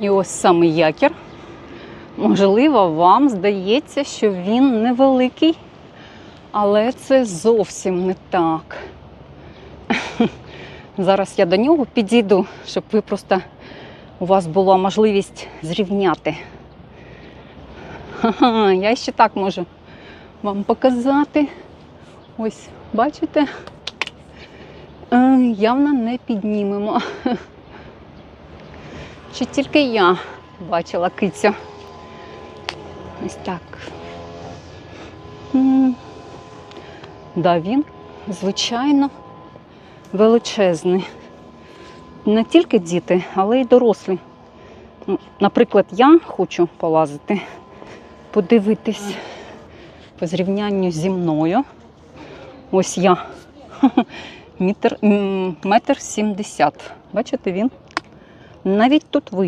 І ось саме якір. Можливо, вам здається, що він невеликий, але це зовсім не так. Зараз я до нього підійду, щоб ви просто у вас була можливість зрівняти. Ха-ха, я ще так можу вам показати. Ось, бачите? Е, Явно не піднімемо. Чи тільки я бачила кицю? Ось так. Да, він, звичайно, величезний. Не тільки діти, але й дорослі. Ну, Наприклад, я хочу полазити, подивитись по зрівнянню зі мною. Ось я метр сімдесят. Бачите, він навіть тут